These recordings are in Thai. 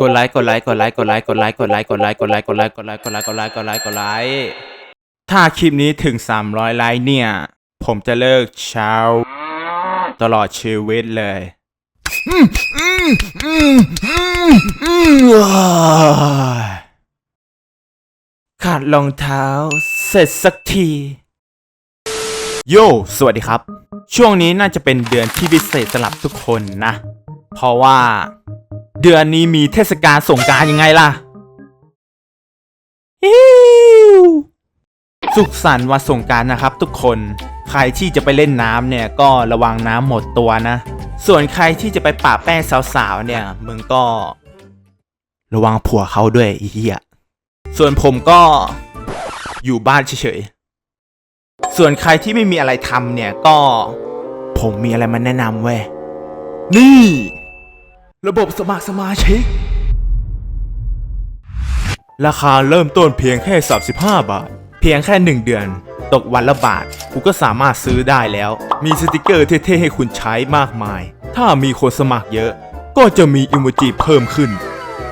กดไลค์กดไลค์กดไลค์กดไลค์กดไลค์กดไลค์กดไลค์กดไลค์กดไลค์กดไลค์กดไลค์กดไลค์กดไลค์กดไลค์ถ้าคลิปนี้ถึง 300 ไลค์เนี่ย ผมจะเลิกเช้า ตลอดชีวิตเลยขาดรองเท้า เสร็จสักที โย สวัสดีครับ ช่วงนี้น่าจะเป็นเดือนที่พิเศษสำหรับทุกคนนะ เพราะว่า เดือนนี้มีเทศกาลสงการยังไงล่ะฮิวสุขสันต์วันสงการนะครับทุกคน ใครที่จะไปเล่นน้ำเนี่ยก็ระวังน้ำหมดตัวนะ ส่วนใครที่จะไปปะแป้งสาวๆเนี่ยมึงก็ ระวังผัวเขาด้วยอ้เหี้ยส่วนผมก็อยู่บ้านเฉยๆ ส่วนใครที่ไม่มีอะไรทำเนี่ยก็ ผมมีอะไรมาแนะนำเว้ยนี่ ระบบสมัครสมาชิก ราคาเริ่มต้นเพียงแค่ 35 บาท เพียงแค่ 1 เดือน ตกวันละบาทกูก็สามารถซื้อได้แล้ว มีสติกเกอร์เท่ๆให้คุณใช้มากมาย ถ้ามีคนสมัครเยอะ ก็จะมีอิโมจิเพิ่มขึ้น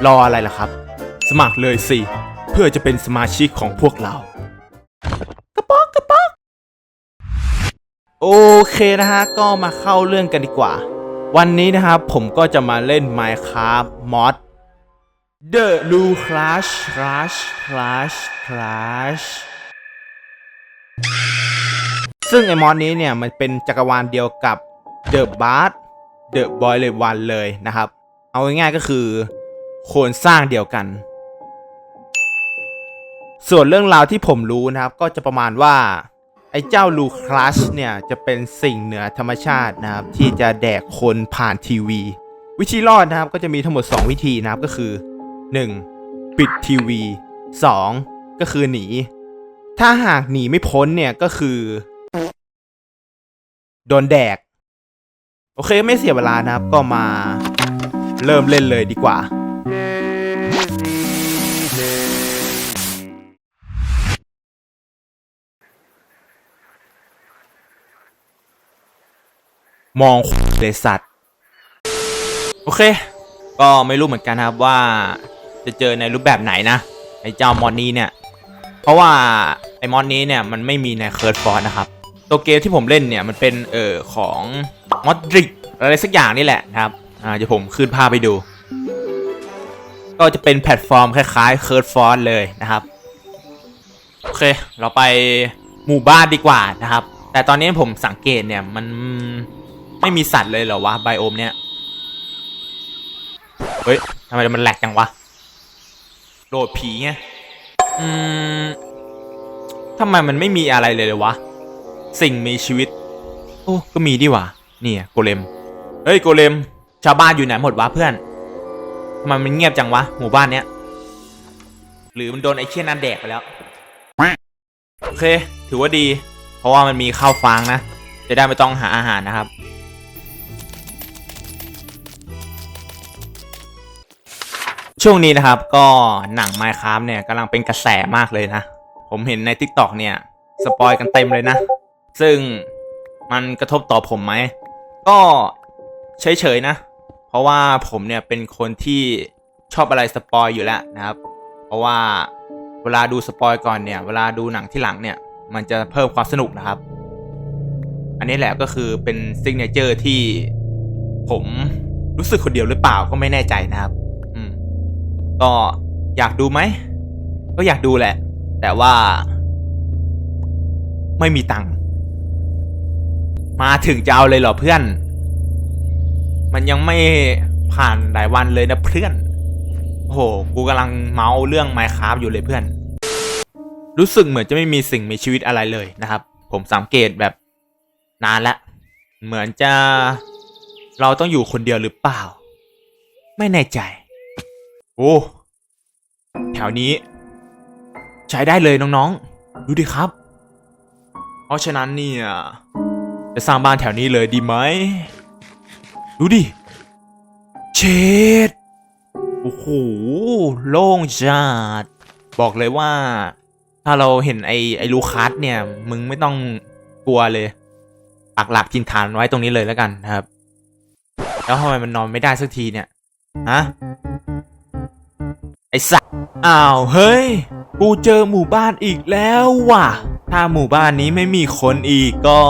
รออะไรล่ะครับ สมัครเลยสิ เพื่อจะเป็นสมาชิกของพวกเรา กระป๊อกกระป๊อกโอเคนะฮะ ก็มาเข้าเรื่องกันดีกว่า วันนี้นะครับผมก็จะมาเล่น Minecraft Mod The Blue Crash Crash Crash Crash ซึ่งไอ้มอดนี้เนี่ยมันเป็นจักรวาลเดียวกับ The Bard The Boy เลยวันเลยนะครับ เอาง่ายๆก็คือโครงสร้างเดียวกัน ส่วนเรื่องราวที่ผมรู้นะครับ ก็จะประมาณว่า ไอ้เจ้าลูคลัชเนี่ยจะเป็นสิ่งเหนือธรรมชาตินะครับที่จะแดกคนผ่านทีวี วิธีรอดนะครับก็จะมีทั้งหมด 2 วิธีนะครับก็คือ 1. ปิดทีวี 2. ก็คือหนี ถ้าหากหนีไม่พ้นเนี่ยก็คือโดนแดก โอเคไม่เสียเวลานะครับก็มาเริ่มเล่นเลยดีกว่า มองเลยสัตว์ โอเค ก็ไม่รู้เหมือนกันครับว่า จะเจอในรูปแบบไหนนะ ไอ้เจ้ามอนนี้เนี่ย เพราะว่าไอ้มอนนี้เนี่ยมันไม่มีในเคิร์ดฟอร์นะครับ ตัวเกมที่ผมเล่นเนี่ยมันเป็นเออของมอดริกอะไรสักอย่างนี่แหละนะครับ อ่าเดี๋ยวผมขึ้นภาพไปดู ก็จะเป็นแพลตฟอร์มคล้ายๆเคิร์ดฟอร์เลยนะครับ โอเค เราไปหมู่บ้านดีกว่านะครับ แต่ตอนนี้ผมสังเกตเนี่ยมัน ไม่มีสัตว์เลยเหรอวะไบโอมเนี่ย เฮ้ยทำไมมันแหลกจังวะ โดดผีไงอืมทำไมมันไม่มีอะไรเลยเลยวะ สิ่งมีชีวิต โอ้ก็มีดิวะนี่โกเลม เฮ้ยโกเลม ชาวบ้านอยู่ไหนหมดวะเพื่อนทำไมมันเงียบจังวะหมู่บ้านเนี้ย หรือมันโดนไอ้เชี่ยนั่นแดกไปแล้ว โอเค ถือว่าดี เพราะว่ามันมีข้าวฟางนะ จะได้ไม่ต้องหาอาหารนะครับ ช่วงนี้นะครับก็หนัง Minecraft เนี่ยกำลังเป็นกระแสมากเลยนะ ผมเห็นใน TikTok เนี่ย สปอยกันเต็มเลยนะ ซึ่งมันกระทบต่อผมไหม ก็เฉยๆนะ เพราะว่าผมเนี่ยเป็นคนที่ชอบอะไรสปอยอยู่แล้วนะครับ เพราะว่าเวลาดูสปอยก่อนเนี่ย เวลาดูหนังที่หลังเนี่ย มันจะเพิ่มความสนุกนะครับ อันนี้แหละก็คือเป็นซิกเนเจอร์ที่ผมรู้สึกคนเดียวหรือเปล่าก็ไม่แน่ใจนะครับ ก็อยากดูไหม ก็อยากดูแหละ แต่ว่า ไม่มีตังค์มาถึงจะเอาเลยเหรอเพื่อน มันยังไม่ผ่านหลายวันเลยนะเพื่อนโอ้โหกูกำลังเมาเรื่อง Minecraft อยู่เลยเพื่อน รู้สึกเหมือนจะไม่มีสิ่งมีชีวิตอะไรเลยนะครับ ผมสังเกตแบบนานละ เหมือนจะเราต้องอยู่คนเดียวหรือเปล่า ไม่แน่ใจ โอ้แถวนี้ ใช้ได้เลยน้องๆ ดูดิครับ เพราะฉะนั้นเนี่ยจะสร้างบ้านแถวนี้เลยดีไหม ดูดิ เชดโอ้โห โล่งจัด บอกเลยว่า ถ้าเราเห็นไอ้ไอ้ลูคัสเนี่ย มึงไม่ต้องกลัวเลยปักหลักจินฐานไว้ตรงนี้เลยแล้วกันครับ แล้วทำไมมันนอนไม่ได้สักทีเนี่ย ฮะ ไอ้สัสอ้าวเฮ้ย กูเจอหมู่บ้านอีกแล้วว่ะ ถ้าหมู่บ้านนี้ไม่มีคนอีกก็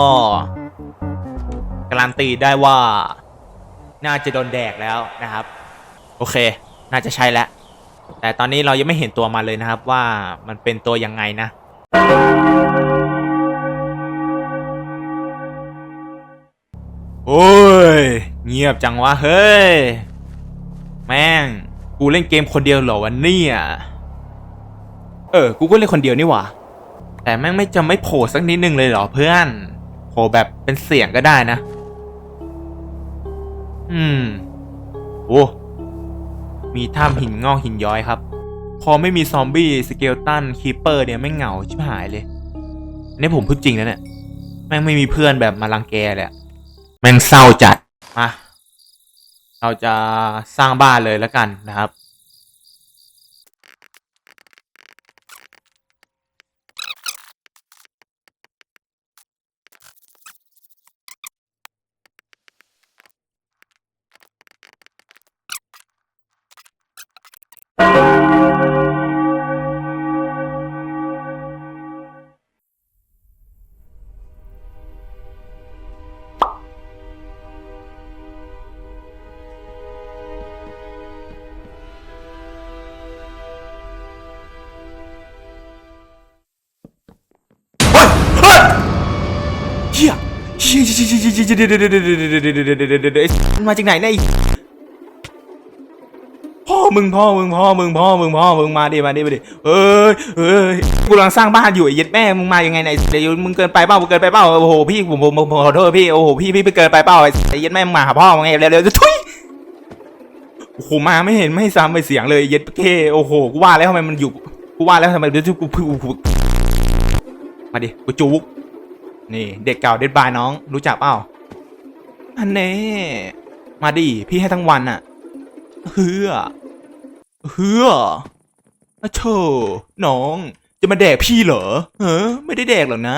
การันตีได้ว่า น่าจะโดนแดกแล้วนะครับ โอเค น่าจะใช่แล้ว แต่ตอนนี้เรายังไม่เห็นตัวมาเลยนะครับว่ามันเป็นตัวยังไงนะ โอ้ย เงียบจังวะเฮ้ย แม่ง กูเล่นเกมคนเดียวเหรอวันนี้อะเออ กูก็เล่นคนเดียวนี่หว่า แต่แม่งไม่จะไม่โผล่สักนิดนึงเลยเหรอเพื่อนโผล่แบบเป็นเสียงก็ได้นะ อืม โอ้ มีถ้ำหินงอกหินย้อยครับ พอไม่มีซอมบี้สเกลตันคีเปอร์เนี่ยไม่เหงาชิบหายเลยอันนี้ผมพูดจริงนะเนี่ย แม่งไม่มีเพื่อนแบบมารังแกเลยอะแม่งเศร้าจัด มา เราจะสร้างบ้านเลยแล้วกันนะครับ ดี๋ยวเดี๋ยวมันมาจากไหนเนี่ยพ่อมึงพ่อมึงพ่อมึงพ่อมึงพ่อมึงมาดิมาดิมาดิเอ้ยเอ้ยกูกำลังสร้างบ้านอยู่ไอ้ย็ดแม่มึงมายังไงเนี่ยเดี๋ยวมึงเกินไปเปล่ามึงเกินไปเปล่าโอ้โหพี่ผมผมผมขอโทษพี่โอ้โหพี่พี่ไปเกินไปเปล่าไอ้ย็ดแม่มึงมาหาพ่อมึงไงเร็วเร็วจะทุยโอ้โหมาไม่เห็นไม่ซ้ำไปเสียงเลยเย็ดเคโอ้โหกูว่าแล้วทำไมมันอยู่กูว่าแล้วทำไมเดี๋ยวกูกูมาดิกูจุก นี่เด็กเก่าเด็ดบายน้อง รู้จักเปล่าอันเน่มาดิพี่ให้ทั้งวันอะเฮือเฮืออะโชน้อง จะมาแดกพี่เหรอเออไม่ได้แดกหรอกนะ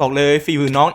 บอกเลยฝีมือน้อง